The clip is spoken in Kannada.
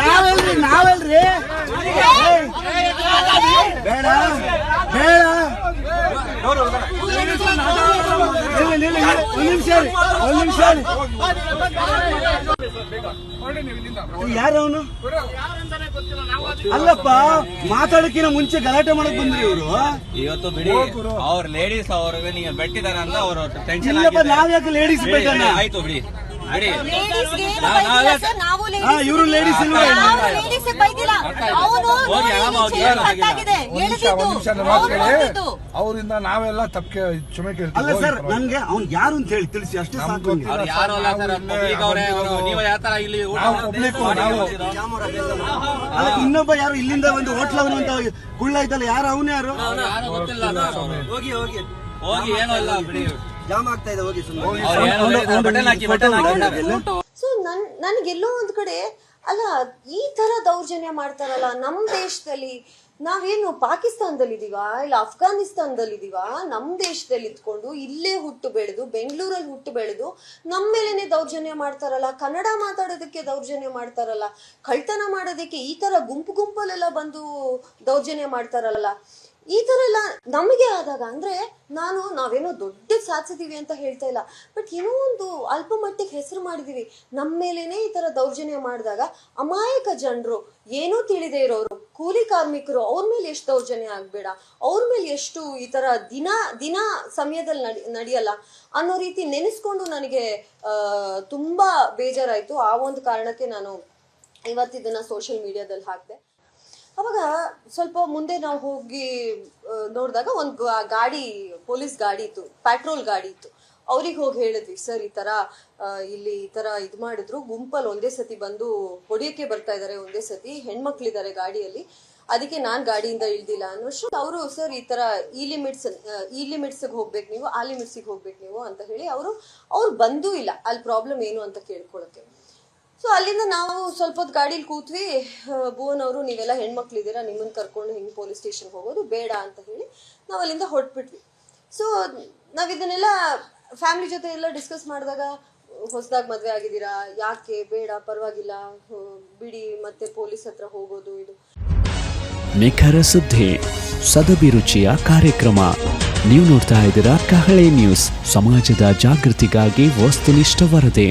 ನಾವಲ್ರಿ ನಾವೆಲ್ರಿ. ಬೇಡ ಬೇಡ. ಒಂದ್ ನಿಮಿಷ ರೀ ಒಂದ್ ನಿಮಿಷ ರೀ ಯಾರು ಅವನು? ಅಲ್ಲಪ್ಪ ಮಾತಾಡಕಿನ ಮುಂಚೆ ಗಲಾಟೆ ಮಾಡಕ್ ಬಂದ್ರಿ ಇವರು. ಇವತ್ತು ಬಿಡಿ ಅವ್ರ ಲೇಡೀಸ್ ಅವ್ರಿಗೆ ನೀವು ಬೆಟ್ಟಿದಾರ ಅಂತ ಅವ್ರ ಟೆನ್ಷನ್ ಇಲ್ಲಪ್ಪ ನಾವ್ಯಾಕೆ ಲೇಡೀಸ್ ಬೇಕಣ್ಣ? ಆಯ್ತು ಬಿಡಿ. ಇವರು ಲೇಡೀಸ್. ಅವರಿಂದ ನಾವೆಲ್ಲ ತಪ್ಪೆ ಚುಮೆ ಅಲ್ಲ ಕೇಳ್ತೀವಿ ಸರ್ ನನ್ಗೆ ಅವ್ನ್ ಯಾರು ಅಂತ ಹೇಳಿ ತಿಳಿಸಿ ಅಷ್ಟೇ ಸಾಕು ಇನ್ನೊಬ್ಬ ಯಾರು ಇಲ್ಲಿಂದ ಒಂದು ಹೋಟ್ಲ್ ಅವನು ಅಂತ ಕುಳ್ಳ ಇದ್ದಲ್ಲ ಯಾರು ಅವನೇ ಯಾರು ಅವ್ರು ಯಾರೋ ಗೊತ್ತಿಲ್ಲ ಹೋಗಿ ಹೋಗಿ ಹೋಗಿ ಏನೋ ಇಲ್ಲ ಬಿಡಿ ಜಾಮ್ ಆಗ್ತಾ ಇದೆ ಹೋಗಿ ಸುಮ್ಮನೆ ಅವ್ರು ಏನೋ ಬಟನ್ ಹಾಕಿ ಬಟನ್ ಹಾಕಿ. ಸೊ ನನ್ ನನ್ಗೆಲ್ಲೋ ಒಂದ್ ಕಡೆ ಅಲ್ಲ ಈ ತರ ದೌರ್ಜನ್ಯ ಮಾಡ್ತಾರಲ್ಲ ನಮ್ ದೇಶದಲ್ಲಿ ನಾವೇನು ಪಾಕಿಸ್ತಾನದಲ್ಲಿ ಇದೀವಾ ಇಲ್ಲ ಅಫ್ಘಾನಿಸ್ತಾನದಲ್ಲಿ ಇದೀವಾ ನಮ್ ದೇಶದಲ್ಲಿ ಇದ್ಕೊಂಡು ಇಲ್ಲೇ ಹುಟ್ಟು ಬೆಳೆದು ಬೆಂಗಳೂರಲ್ಲಿ ಹುಟ್ಟು ಬೆಳೆದು ನಮ್ಮ ಮೇಲೇನೆ ದೌರ್ಜನ್ಯ ಮಾಡ್ತಾರಲ್ಲ ಕನ್ನಡ ಮಾತಾಡೋದಕ್ಕೆ ದೌರ್ಜನ್ಯ ಮಾಡ್ತಾರಲ್ಲ ಕಳ್ತನ ಮಾಡೋದಕ್ಕೆ ಈ ತರ ಗುಂಪು ಗುಂಪಲ್ಲೆಲ್ಲ ಬಂದು ದೌರ್ಜನ್ಯ ಮಾಡ್ತಾರಲ್ಲ. ಈ ತರ ಎಲ್ಲ ನಮಗೆ ಆದಾಗ ಅಂದ್ರೆ ನಾನು ನಾವೇನೋ ದೊಡ್ಡ ಸಾಧಿಸಿದೀವಿ ಅಂತ ಹೇಳ್ತಾ ಇಲ್ಲ. ಬಟ್ ಏನೋ ಒಂದು ಅಲ್ಪ ಮಟ್ಟಿಗೆ ಹೆಸರು ಮಾಡಿದೀವಿ. ನಮ್ಮ ಮೇಲೇನೆ ಈ ತರ ದೌರ್ಜನ್ಯ ಮಾಡಿದಾಗ ಅಮಾಯಕ ಜನರು ಏನೂ ತಿಳಿದೇ ಇರೋರು, ಕೂಲಿ ಕಾರ್ಮಿಕರು ಅವ್ರ ಮೇಲೆ ಎಷ್ಟು ದೌರ್ಜನ್ಯ ಆಗ್ಬೇಡ, ಅವ್ರ ಮೇಲೆ ಎಷ್ಟು ಈ ತರ ದಿನ ದಿನ ಸಮಯದಲ್ಲಿ ನಡಿ, ನಡೆಯಲ್ಲ ಅನ್ನೋ ರೀತಿ ನೆನೆಸ್ಕೊಂಡು ನನಗೆ ತುಂಬಾ ಬೇಜಾರಾಯ್ತು. ಆ ಒಂದು ಕಾರಣಕ್ಕೆ ನಾನು ಇವತ್ತಿದನ್ನ ಸೋಷಿಯಲ್ ಮೀಡಿಯಾದಲ್ಲಿ ಹಾಕಿದೆ. ಅವಾಗ ಸ್ವಲ್ಪ ಮುಂದೆ ನಾವು ಹೋಗಿ ನೋಡಿದಾಗ ಒಂದು ಗಾಡಿ, ಪೊಲೀಸ್ ಗಾಡಿ ಇತ್ತು ಪ್ಯಾಟ್ರೋಲ್ ಗಾಡಿ ಇತ್ತು. ಅವ್ರಿಗೆ ಹೋಗಿ ಹೇಳಿದ್ವಿ, ಸರ್, ಈ ತರ ಇಲ್ಲಿ ಈ ತರ ಇದು ಮಾಡಿದ್ರು. ಗುಂಪಲ್ಲಿ ಒಂದೇ ಸತಿ ಬಂದು ಹೊಡಿಯಕ್ಕೆ ಬರ್ತಾ ಇದಾರೆ, ಒಂದೇ ಸತಿ. ಹೆಣ್ಮಕ್ಳಿದ್ದಾರೆ ಗಾಡಿಯಲ್ಲಿ. ಅದಕ್ಕೆ ನಾನ್ ಗಾಡಿಯಿಂದ ಇಳ್ದಿಲ್ಲ. ಅನ್ನೋಷ್ಟು ಅವರು, ಸರ್, ಈ ತರ ಈ ಲಿಮಿಟ್ಸ್ ಈ ಲಿಮಿಟ್ಸ್ಗೆ ಹೋಗ್ಬೇಕು ನೀವು, ಆ ಲಿಮಿಟ್ಸಿಗೆ ಹೋಗ್ಬೇಕು ನೀವು, ಅಂತ ಹೇಳಿ ಅವರು, ಅವ್ರು ಬಂದೂ ಇಲ್ಲ. ಅಲ್ಲಿ ಪ್ರಾಬ್ಲಮ್ ಏನು ಅಂತ ಕೇಳ್ಕೊಳಕ್ಕೆ. ಸೊ ಅಲ್ಲಿಂದ ನಾವು ಸ್ವಲ್ಪ ಹೊತ್ತು ಗಾಡೀಲಿ ಕೂತ್ವಿ. ಭುವನ್ ಅವರು ನೀವೆಲ್ಲ ಹೆಣ್ಮಕ್ಳಿದ್ದೀರಾ, ನಿಮ್ಮನ್ನು ಕರ್ಕೊಂಡು ಹಿಂಗೆ ಪೊಲೀಸ್ ಸ್ಟೇಷನ್ಗೆ ಹೋಗೋದು ಬೇಡ ಅಂತ ಹೇಳಿ ನಾವು ಅಲ್ಲಿಂದ ಹೊರಟ್ಬಿಟ್ವಿ. ಸೊ ನಾವು ಇದನ್ನೆಲ್ಲ ಫ್ಯಾಮಿಲಿ ಜೊತೆ ಎಲ್ಲ ಡಿಸ್ಕಸ್ ಮಾಡಿದಾಗ, ಹೊಸದಾಗಿ ಮದುವೆ ಆಗಿದ್ದೀರಾ, ಯಾಕೆ, ಬೇಡ, ಪರವಾಗಿಲ್ಲ ಬಿಡಿ, ಮತ್ತೆ ಪೊಲೀಸ್ ಹತ್ರ ಹೋಗೋದು, ಇದು. ನಿಖರ ಸುದ್ದಿ ಸದಭಿರುಚಿಯ ಕಾರ್ಯಕ್ರಮ. ನೀವು ನೋಡ್ತಾ ಇದ್ದೀರಾ ಕಹಳೆ ನ್ಯೂಸ್. ಸಮಾಜದ ಜಾಗೃತಿಗಾಗಿ ವಸ್ತುನಿಷ್ಠ ವರದಿ.